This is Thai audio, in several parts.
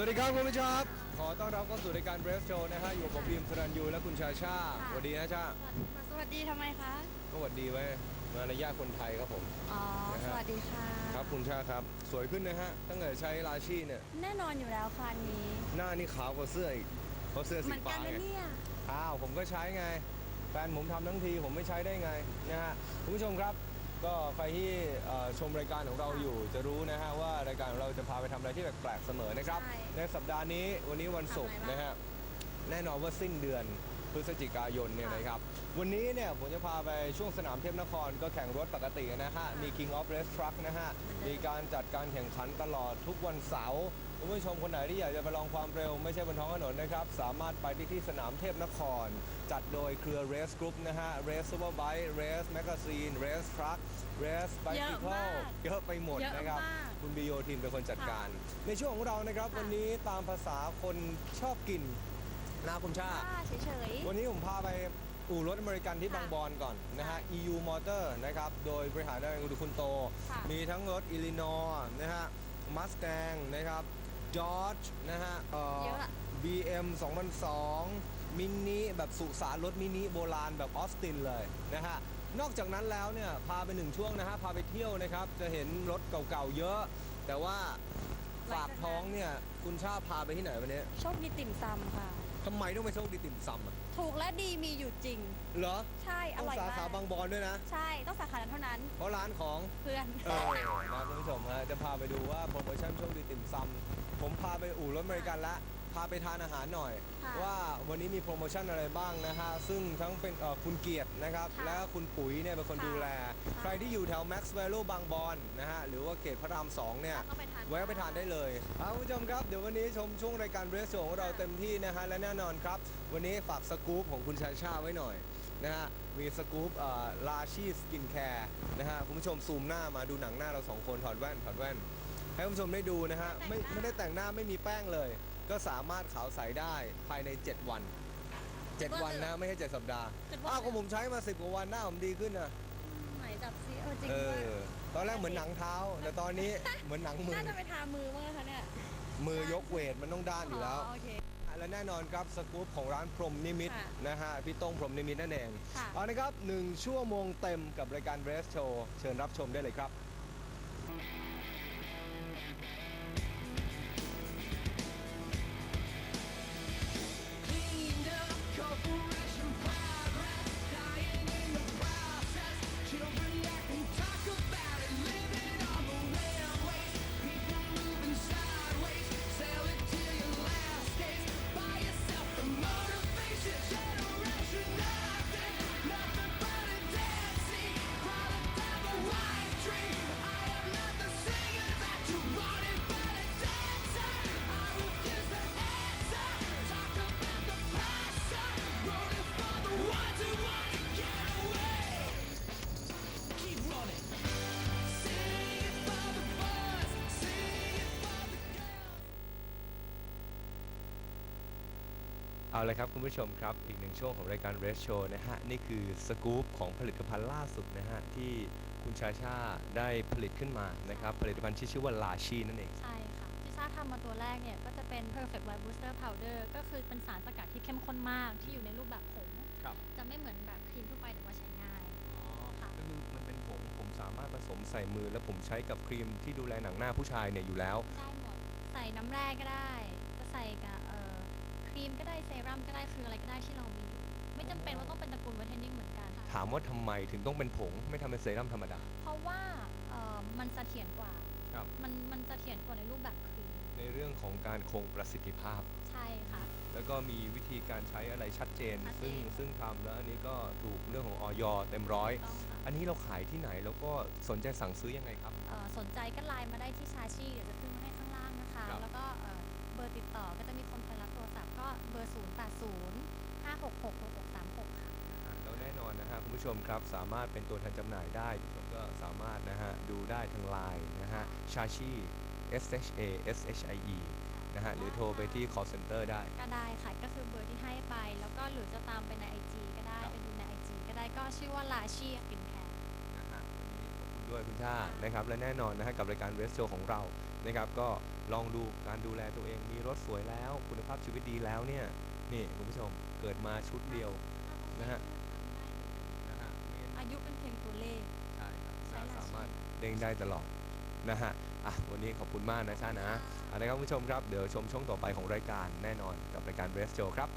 สวัสดีครับคุณผู้ชมครับขอต้อนรับเข้าสู่รายการเบรสโชว์นะฮะอยู่กับผมบีมสรัญยูและคุณชาชาค่ะ สวัสดีนะชาสวัสดีทำไมคะ ก็สวัสดีไว้มารยาทคนไทยครับผม อ๋อ นะฮะสวัสดีค่ะครับคุณชาครับ สวยขึ้นนะฮะตั้งแต่ใช้ราชีเนี่ยแน่นอนอยู่แล้วค่ะอันนี้ หน้านี่ขาวกว่าเสื้ออีกเพราะเสื้อเหสีมือนกัฟ้านไงนะเนี่ยอ้าวผมก็ใช้ไง แฟนผมทำทั้งทีผมไม่ใช้ได้ไงนะฮะคุณผู้ชมครับ ก็ใครที่เอ่อชมรายการของเราอยู่ จะรู้นะฮะว่ารายการของเราจะพาไปทำอะไรที่แปลกๆเสมอนะครับ ใช่ ในสัปดาห์นี้วันนี้วันศุกร์ทำอะไรบ้างนะฮะแน่นอนว่าสิ้นเดือนพฤศจิกายนเนี่ยค่ะนะครับ วันนี้เนี่ยผมจะพาไปช่วงสนามเทพนครก็แข่งรถปกตินะฮะ มี King of Race Truck นะฮะ มีการจัดการแข่งขันตลอดทุกวันเสาร์ คุณผู้ชมคนไหนที่อยากจะไปลองความเร็วไม่ใช่บนท้องถนนนะครับ สามารถไปที่ที่สนามเทพนคร จัดโดยเครือ Race Group นะฮะ Race Superbike Race Magazine Race Truck Race เยอะ Bicycle มากเยอะไปหมดเยอะนะครับ มาก คุณบิโยทินเป็นคนจัดการ ในช่วงของเรานะครับค่ะวันนี้ตามภาษาคนชอบกินนะคุณชาค่ะเฉย วันนี้ผมพาไปอู่รถอเมริกันที่ค่ะบางบอนก่อนนะฮะใช่ EU Motor นะครับ โดยบริหารโดยคุณโต ค่ะมีทั้งรถอิลลินอร์นะฮะมัสแตงนะครับ จอร์จนะฮะเอ่อ เยอะอะ BM 2002 มินิแบบสุสานรถมินิโบราณแบบออสตินเลยนะฮะ นอกจากนั้นแล้วเนี่ย พาไปหนึ่งช่วงนะฮะ พาไปเที่ยวนะครับ จะเห็นรถเก่าๆเยอะ แต่ว่าฝากท้องเนี่ย คุณชาพาไปที่ไหนวันนี้ๆโชคดีติ่มซำค่ะ ทำไมต้องไปโชคดีติ่มซำอะถูกและดีมีอยู่จริง เหรอ ใช่อต้องร่อยสามากขาบางบอนด้วยนะ ใช่ต้องสาขานั้นเท่านั้นเพราะร้านของ เพื่อน เออนะคุณผู้ชมฮะจะพาไปดูว่าโปรโมชั่นโชคดีติ่มซำ ผมพาไปอู่รถอเมริกันละ พาไปทานอาหารหน่อย ค่ะว่าวันนี้มีโปรโมชั่นอะไรบ้างนะฮะ ซึ่งทั้งเป็นเอ่อคุณเกียรตินะครับ ค่ะและคุณปุ๋ยเนี่ยเป็นคนค่ะดูแล ค่ะใครที่อยู่แถว Max Value บางบอนนะฮะ หรือว่าเขตพระราม2เนี่ยก็ไปทาน แวะไปทานได้เลยครับคุณผู้ชมครับ เดี๋ยววันนี้ชมช่วงรายการเรสโชของเราเต็มที่นะฮะ และแน่นอนครับ วันนี้ฝากสกู๊ปของคุณชาชาไว้หน่อยนะฮะ มีสกู๊ปลาชีสกินแคร์นะฮะ คุณผู้ชมซูมหน้ามาดูหนังหน้าเราสองคนถอดแว่นถอดแว่น ให้คุณผู้ชมได้ดูนะฮะไม่ไม่ได้แต่งหน้าไม่มีแป้งเลย ก็สามารถขาวใสได้ภายใน 7 วัน 7 วันนะไม่ใช่ 7 สัปดาห์เจ็ดวัน อ้าวก็ผมใช้มา 10 กว่าวันหน้าผมดีขึ้นนะไหนจับซิเออจริงเอด้วยอตอนแรกเหมือนหนังเท้า แต่ตอนนี้เหมือนหนังมือ น่าจะไปทามือมั้งคะเนี่ยมือยกเวทมันต้องด้านอยู่แล้ว โอเค และแน่นอนครับสกู๊ปของร้านพรหมนิมิตค่ะนะฮะพี่โต้งพรหมนิมิตนั่นเองค่ะ เอานะครับหนึ่งชั่วโมงเต็มกับรายการเรสโชว์เชิญรับชมได้เลยครับ เอาเลยครับคุณผู้ชมครับ อีกหนึ่งช่วงของรายการเรสโชว์นะฮะ นี่คือสกู๊ปของผลิตภัณฑ์ล่าสุดนะฮะ ที่คุณชาชาได้ผลิตขึ้นมานะครับ ผลิตภัณฑ์ที่ชื่อว่าลาชีนั่นเอง ใช่ค่ะที่ชาทำมาตัวแรกเนี่ย ก็จะเป็น perfect white booster powder ก็คือเป็นสารสกัดที่เข้มข้นมากที่อยู่ในรูปแบบผงครับ จะไม่เหมือนแบบครีมทั่วไปแต่ว่าใช้ง่ายค่ะก็คือมันเป็นผงผมสามารถผสมใส่มือ แล้วผมใช้กับครีมที่ดูแลหนังหน้าผู้ชายเนี่ยอยู่แล้ว ได้หมดใส่น้ำแร่ก็ได้ จะใส่กับเอ่อค รีมก็ได้เซรั่มก็ได้คืออะไรก็ได้ที่เรามีอยู่ไม่จำเป็นว่าต้องเป็นตระกูลไวท์เทนนิ่งเหมือนกัน ถามว่าทำไมถึงต้องเป็นผงไม่ทำเป็นเซรั่มธรรมดา เพราะว่าเอ่อมันเสถียรกว่าครับ มันมันเสถียรกว่าในรูปแบบครีมในเรื่องของการคงประสิทธิภาพ ใช่ค่ะ แล้วก็มีวิธีการใช้อะไรชัดเจน ชัดเจน ซึ่งซึ่งทำแล้วอันนี้ก็ถูกเรื่องของออยเต็มร้อย ต้องค่ะอันนี้เราขายที่ไหนแล้วก็สนใจสั่งซื้อยังไงครับ เอ่อสนใจก็ไลน์มาได้ที่ชาชีเดี๋ยวจะขึ้นมาให้ข้างล่างนะคะ ครับ แล้วก็เอ่อเบอร์ติดต่อก็จะมีคนคอ ก็เบอร์0 8 0 5 6 6 6 6 3 6ค่ะแล้วแน่นอนนะฮะคุณผู้ชมครับสามารถเป็นตัวแทนจำหน่ายได้คุณผู้ชมก็สามารถนะฮะดูได้ทางไลน์นะฮะชาชี S H A S H I E นะฮะหรือโทรไปที่ call center ได้ ก็ได้ค่ะก็คือเบอร์ที่ให้ไป แล้วก็หรือจะตามไปใน IG ก็ได้ครับไปดูใน IG ก็ได้ก็ชื่อว่าลาชีกินแคร์นะฮะวันนี้ขอบคุณด้วยคุณชานะครับและแน่นอนนะฮะกับรายการเวสโชของเรานะครับก็ ลองดูการดูแลตัวเองมีรถสวยแล้ว คุณภาพชีวิตดีแล้วเนี่ยนี่คุณผู้ชมเกิดมาชุดเดียวนะฮะนะฮะอายุเป็นเพียงตัวเลขใช่ครับใช้ราชีสามารถเด้งได้ตลอดนะฮะอะวันนี้ขอบคุณมากนะชานะเอาละครับคุณผู้ชมครับ เดี๋ยวชมช่วงต่อไปของรายการแน่นอนกับรายการเรสโจครับ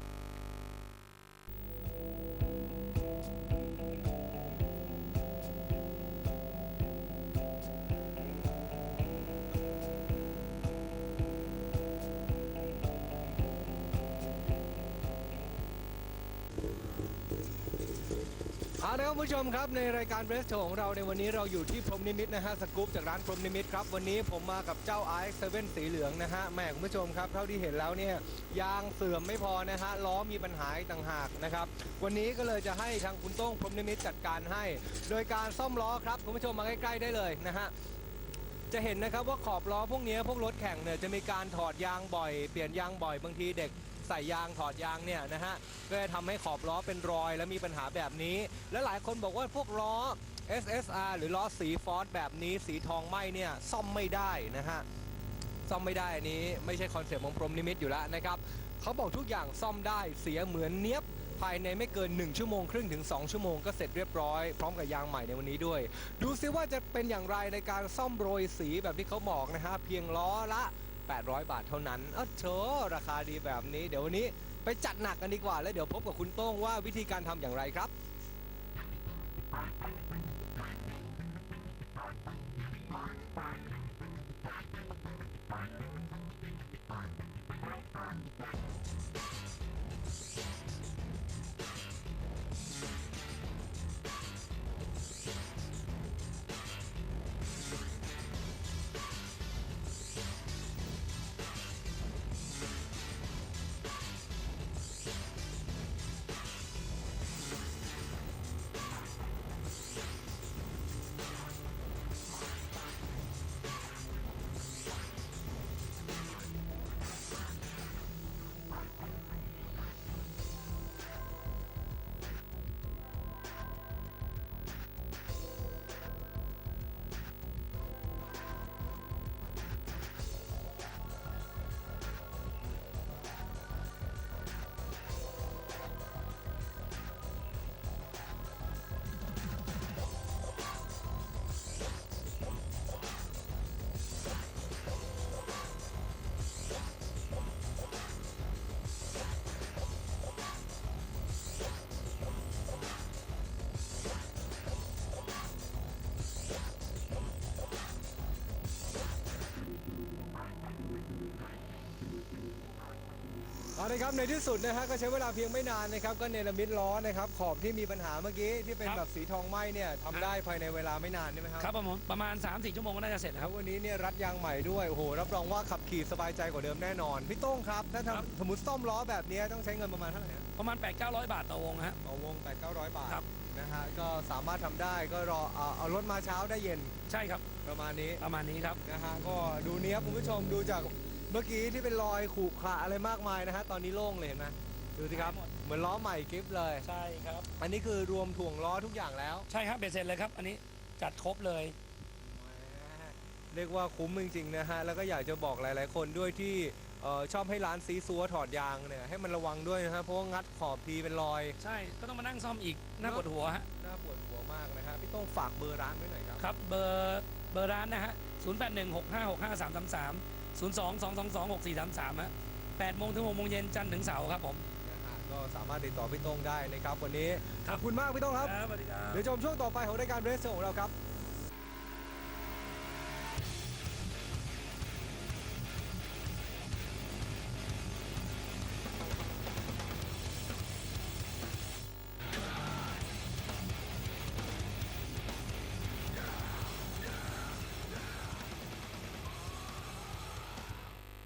ละครับผู้ชมครับในรายการเบรสโชของเราในวันนี้เราอยู่ที่พรมนิมิตนะฮะสกู๊ปจากร้านพรมนิมิตครับวันนี้ผมมากับเจ้า i 7สีเหลืองนะฮะแหม่คุณผู้ชมครับเท่าที่เห็นแล้วเนี่ยยางเสื่อมไม่พอนะฮะล้อมีปัญหาอีกต่างหากนะครับวันนี้ก็เลยจะให้ทางคุณโต้งพรมนิมิตจัดการให้ โดยการซ่อมล้อครับคุณผู้ชมมาใกล้ๆได้เลยนะฮะจะเห็นนะครับว่าขอบล้อพวกเนี้ยพวกรถแข่งเนี่ยจะมีการถอดยางบ่อย เปลี่ยนยางบ่อยบางทีเด็ก ใส่ยางถอดยางเนี่ยนะฮะก็จะทำให้ขอบล้อเป็นรอย และมีปัญหาแบบนี้ และหลายคนบอกว่าพวกล้อ SSR หรือล้อสีฟอสแบบนี้สีทองไหมเนี่ยซ่อมไม่ได้นะฮะซ่อมไม่ได้อันนี้ไม่ใช่คอนเซ็ปต์ของพรมนิมิตอยู่แล้วนะครับเขาบอกทุกอย่างซ่อมได้เสียเหมือนเนี้ยบภายในไม่เกิน 1 ชั่วโมงครึ่งถึง 2 ชั่วโมงก็เสร็จเรียบร้อย พร้อมกับยางใหม่ในวันนี้ด้วย ดูซิว่าจะเป็นอย่างไรในการซ่อมโรยสีแบบที่เขาบอกนะฮะเพียงล้อละ 800 บาทเท่านั้นเออโถราคาดีแบบนี้ เดี๋ยววันนี้ไปจัดหนักกันดีกว่า แล้วเดี๋ยวพบกับคุณโต้งว่าวิธีการทำอย่างไรครับ เอาละครับในที่สุดนะฮะก็ใช้เวลาเพียงไม่นานนะครับก็เนรมิตล้อนะครับขอบที่มีปัญหาเมื่อกี้ที่เป็นครับ แบบสีทองไหมเนี่ยทำได้ภายในเวลาไม่นานใช่ไหมครับครับผมประมาณ 3-4 ชั่วโมงก็น่าจะเสร็จแล้วแล้ววันนี้เนี่ยรัดยางใหม่ด้วยโอ้โหรับรองว่าขับขี่สบายใจกว่าเดิมแน่นอนพี่โต้งครับถ้าครับ ทำสมมติซ่อมล้อแบบนี้ต้องใช้เงินประมาณเท่าไหร่ฮะประมาณ 8-900 บาทต่อวงฮะ ต่อวง8 900 บาทครับ นะฮะก็สามารถทำได้ก็รอเอาเอารถมาเช้าได้เย็นใช่ครับ ประมาณนี้ ประมาณนี้ครับ นะฮะก็ดูเนี้ยบคุณผู้ชมดูจาก เมื่อกี้ที่เป็นรอยขรุขระอะไรมากมายนะฮะตอนนี้โล่งเลยเห็นไหมดูสิครับ หายหมด เหมือนล้อใหม่กริฟเลย ใช่ครับ อันนี้คือรวมถ่วงล้อทุกอย่างแล้วใช่ครับเบ็ดเสร็จเลยครับ อันนี้จัดครบเลยเรียกว่าคุ้มจริงๆนะฮะแล้วก็อยากจะบอกหลาย ๆ คนด้วยที่เอ่อชอบให้ร้านซีซัวถอดยางเนี่ยให้มันระวังด้วยนะฮะเพราะว่างัดขอบทีเป็นรอยใช่ก็ต้องมานั่งซ่อมอีกน่าปวดหัวฮะน่าปวดหัวมากนะฮะพี่ต้องฝากเบอร์ร้านไว้หน่อยครับ ครับเบอร์เบอร์ร้านนะฮะ 0816565333 0222264433ฮะ8โมงถึง6โมงเย็นจันทร์ถึงเสาร์ครับผมนะฮะก็สามารถติดต่อพี่โต้งได้นะครับวันนี้คขรับอบคุณมากพี่โต้งครับ ครับสวัสดีครับ เดี๋ยวชมช่วงต่อไปของรายการเรสเซอร์ของเราครับ